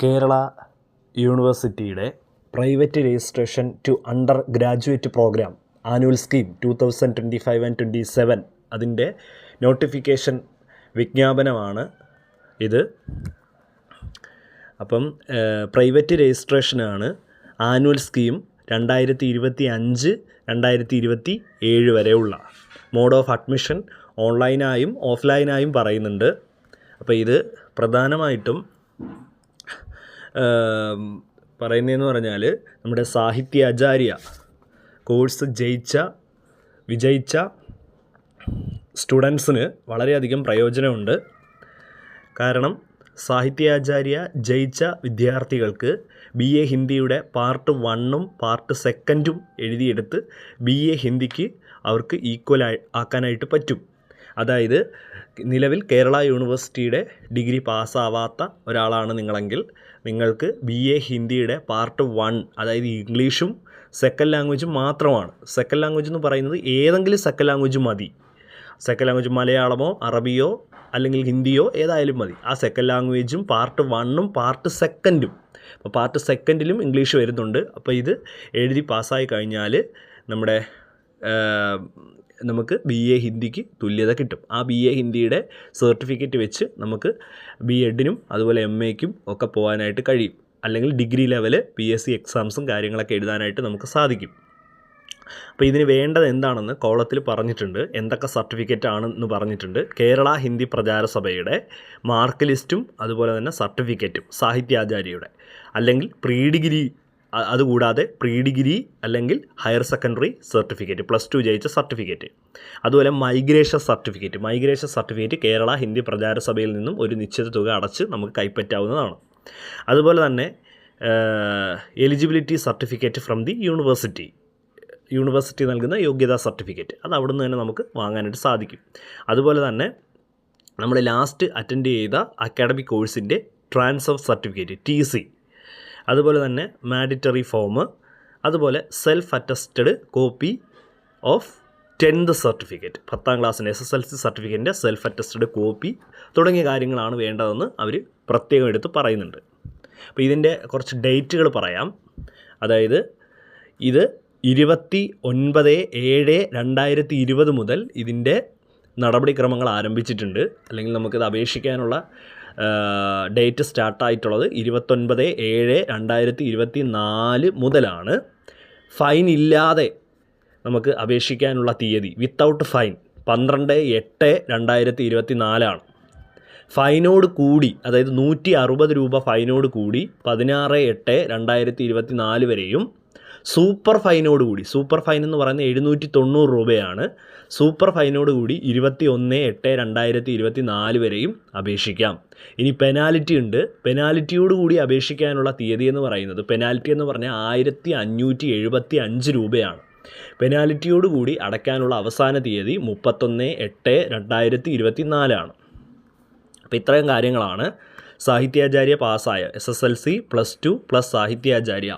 കേരള യൂണിവേഴ്സിറ്റിയുടെ private registration to undergraduate program annual scheme two thousand twenty five and twenty seven അതിന്റെ notification വിജ്ഞാപനമാണ് ഇത്. അപ്പം പ്രൈവറ്റ് രജിസ്ട്രേഷനാണ് ആനുവൽ സ്കീം രണ്ടായിരത്തി ഇരുപത്തി അഞ്ച് രണ്ടായിരത്തി ഇരുപത്തി ഏഴ് വരെയുള്ള. മോഡ് ഓഫ് അഡ്മിഷൻ ഓൺലൈനായും ഓഫ്ലൈനായും പറയുന്നുണ്ട്. അപ്പോൾ ഇത് പ്രധാനമായിട്ടും പറയുന്നതെന്ന് പറഞ്ഞാൽ നമ്മുടെ സാഹിത്യാചാര്യ കോഴ്സ് ജയിച്ച വിജയിച്ച സ്റ്റുഡൻസിന് വളരെയധികം പ്രയോജനമുണ്ട്. കാരണം സാഹിത്യാചാര്യ ജയിച്ച വിദ്യാർത്ഥികൾക്ക് ബി എ ഹിന്ദിയുടെ പാർട്ട് വണ്ണും പാർട്ട് സെക്കൻഡും എഴുതിയെടുത്ത് ബി എ ഹിന്ദിക്ക് അവർക്ക് ഈക്വൽ ആക്കാനായിട്ട് പറ്റും. അതായത് നിലവിൽ കേരള യൂണിവേഴ്സിറ്റിയുടെ ഡിഗ്രി പാസ്സാവാത്ത ഒരാളാണ് നിങ്ങളെങ്കിൽ നിങ്ങൾക്ക് ബി എ ഹിന്ദിയുടെ പാർട്ട് വൺ അതായത് ഇംഗ്ലീഷും സെക്കൻഡ് ലാംഗ്വേജും മാത്രമാണ്. സെക്കൻഡ് ലാംഗ്വേജ് എന്ന് പറയുന്നത് ഏതെങ്കിലും സെക്കൻഡ് ലാംഗ്വേജ് മതി. സെക്കൻഡ് ലാംഗ്വേജ് മലയാളമോ അറബിയോ അല്ലെങ്കിൽ ഹിന്ദിയോ ഏതായാലും മതി. ആ സെക്കൻഡ് ലാംഗ്വേജും പാർട്ട് വണ്ണും പാർട്ട് സെക്കൻഡും അപ്പോൾ പാർട്ട് സെക്കൻഡിലും ഇംഗ്ലീഷ് വരുന്നുണ്ട്. അപ്പോൾ ഇത് എഴുതി പാസ്സായി കഴിഞ്ഞാൽ നമ്മുടെ നമുക്ക് ബി എ ഹിന്ദിക്ക് തുല്യത കിട്ടും. ആ ബി എ ഹിന്ദിയുടെ സർട്ടിഫിക്കറ്റ് വെച്ച് നമുക്ക് ബി എഡിനും അതുപോലെ എം എക്കും ഒക്കെ പോകാനായിട്ട് കഴിയും. അല്ലെങ്കിൽ degree level P S C എക്സാംസും കാര്യങ്ങളൊക്കെ എഴുതാനായിട്ട് നമുക്ക് സാധിക്കും. അപ്പോൾ ഇതിന് വേണ്ടത് എന്താണെന്ന് കോളത്തിൽ പറഞ്ഞിട്ടുണ്ട്. എന്തൊക്കെ സർട്ടിഫിക്കറ്റ് ആണെന്ന് പറഞ്ഞിട്ടുണ്ട്. കേരള ഹിന്ദി പ്രചാര സഭയുടെ മാർക്ക് ലിസ്റ്റും അതുപോലെ തന്നെ സർട്ടിഫിക്കറ്റും സാഹിത്യാചാര്യയുടെ. അല്ലെങ്കിൽ പ്രീ ഡിഗ്രി അതുകൂടാതെ പ്രീ ഡിഗ്രി അല്ലെങ്കിൽ higher secondary certificate plus two ജയിച്ച സർട്ടിഫിക്കറ്റ്. അതുപോലെ migration certificate. Migration certificate Kerala Hindi പ്രചാരസഭയിൽ നിന്നും ഒരു നിശ്ചിത തുക അടച്ച് നമുക്ക് കൈപ്പറ്റാവുന്നതാണ്. അതുപോലെ തന്നെ eligibility certificate from the university. University നൽകുന്ന യോഗ്യതാ സർട്ടിഫിക്കറ്റ്. അത് അവിടെ നിന്ന് തന്നെ നമുക്ക് വാങ്ങാനായിട്ട് സാധിക്കും. അതുപോലെ തന്നെ നമ്മൾ ലാസ്റ്റ് അറ്റൻഡ് ചെയ്ത അക്കാഡമിക് കോഴ്സിന്റെ ട്രാൻസ്ഫർ സർട്ടിഫിക്കറ്റ് ടി സി. അതുപോലെ തന്നെ മാഡിറ്ററി ഫോം അതുപോലെ self attested copy of tenth certificate പത്താം ക്ലാസ്സിന്റെ എസ് എസ് എൽ സി സർട്ടിഫിക്കറ്റിന്റെ സെൽഫ് അറ്റസ്റ്റഡ് കോപ്പി തുടങ്ങിയ കാര്യങ്ങളാണ് വേണ്ടതെന്ന് അവർ പ്രത്യേകം എടുത്ത് പറയുന്നുണ്ട്. അപ്പോൾ ഇതിന്റെ കുറച്ച് ഡേറ്റുകൾ പറയാം. അതായത് ഇത് ഇരുപത്തി ഒൻപത് ഏഴ് രണ്ടായിരത്തി ഇരുപത് മുതൽ ഇതിന്റെ നടപടിക്രമങ്ങൾ ആരംഭിച്ചിട്ടുണ്ട്. അല്ലെങ്കിൽ നമുക്കിത് അപേക്ഷിക്കാനുള്ള ഡേറ്റ് സ്റ്റാർട്ടായിട്ടുള്ളത് ഇരുപത്തൊൻപത് ഏഴ് രണ്ടായിരത്തി ഇരുപത്തി നാല് മുതലാണ്. ഫൈൻ ഇല്ലാതെ നമുക്ക് അപേക്ഷിക്കാനുള്ള തീയതി വിത്തൗട്ട് ഫൈൻ പന്ത്രണ്ട് എട്ട് രണ്ടായിരത്തി ഇരുപത്തി നാലാണ് ഫൈനോട് കൂടി അതായത് നൂറ്റി അറുപത് രൂപ ഫൈനോട് കൂടി പതിനാറ് എട്ട് രണ്ടായിരത്തി ഇരുപത്തി നാല് വരെയും സൂപ്പർ ഫൈനോട് കൂടി സൂപ്പർ ഫൈൻ എന്ന് പറയുന്നത് എഴുന്നൂറ്റി തൊണ്ണൂറ് രൂപയാണ്. സൂപ്പർ ഫൈനോട് കൂടി ഇരുപത്തി ഒന്ന് എട്ട് രണ്ടായിരത്തി ഇരുപത്തി നാല് വരെയും അപേക്ഷിക്കാം. ഇനി പെനാലിറ്റി ഉണ്ട്. പെനാലിറ്റിയോട് കൂടി അപേക്ഷിക്കാനുള്ള തീയതി എന്ന് പറയുന്നത് പെനാൽറ്റി എന്ന് പറഞ്ഞാൽ ആയിരത്തി അഞ്ഞൂറ്റി എഴുപത്തി അഞ്ച് രൂപയാണ്. പെനാലിറ്റിയോട് കൂടി അടയ്ക്കാനുള്ള അവസാന തീയതി മുപ്പത്തൊന്ന് എട്ട് രണ്ടായിരത്തി ഇരുപത്തി നാലാണ് അപ്പോൾ ഇത്രയും കാര്യങ്ങളാണ്. സാഹിത്യാചാര്യ പാസ്സായ S S L C plus two plus സാഹിത്യാചാര്യ.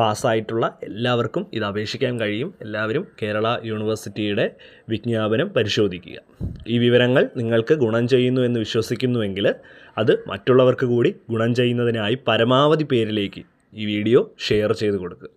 പാസ്സായിട്ടുള്ള എല്ലാവർക്കും ഇത് അപേക്ഷിക്കാൻ കഴിയും. എല്ലാവരും കേരള യൂണിവേഴ്സിറ്റിയുടെ വിജ്ഞാപനം പരിശോധിക്കുക. ഈ വിവരങ്ങൾ നിങ്ങൾക്ക് ഗുണം ചെയ്യുന്നു എന്ന് വിശ്വസിക്കുന്നുവെങ്കിൽ അത് മറ്റുള്ളവർക്ക് കൂടി ഗുണം ചെയ്യുന്നതിനായി പരമാവധി പേരിലേക്ക് ഈ വീഡിയോ ഷെയർ ചെയ്ത് കൊടുക്കുക.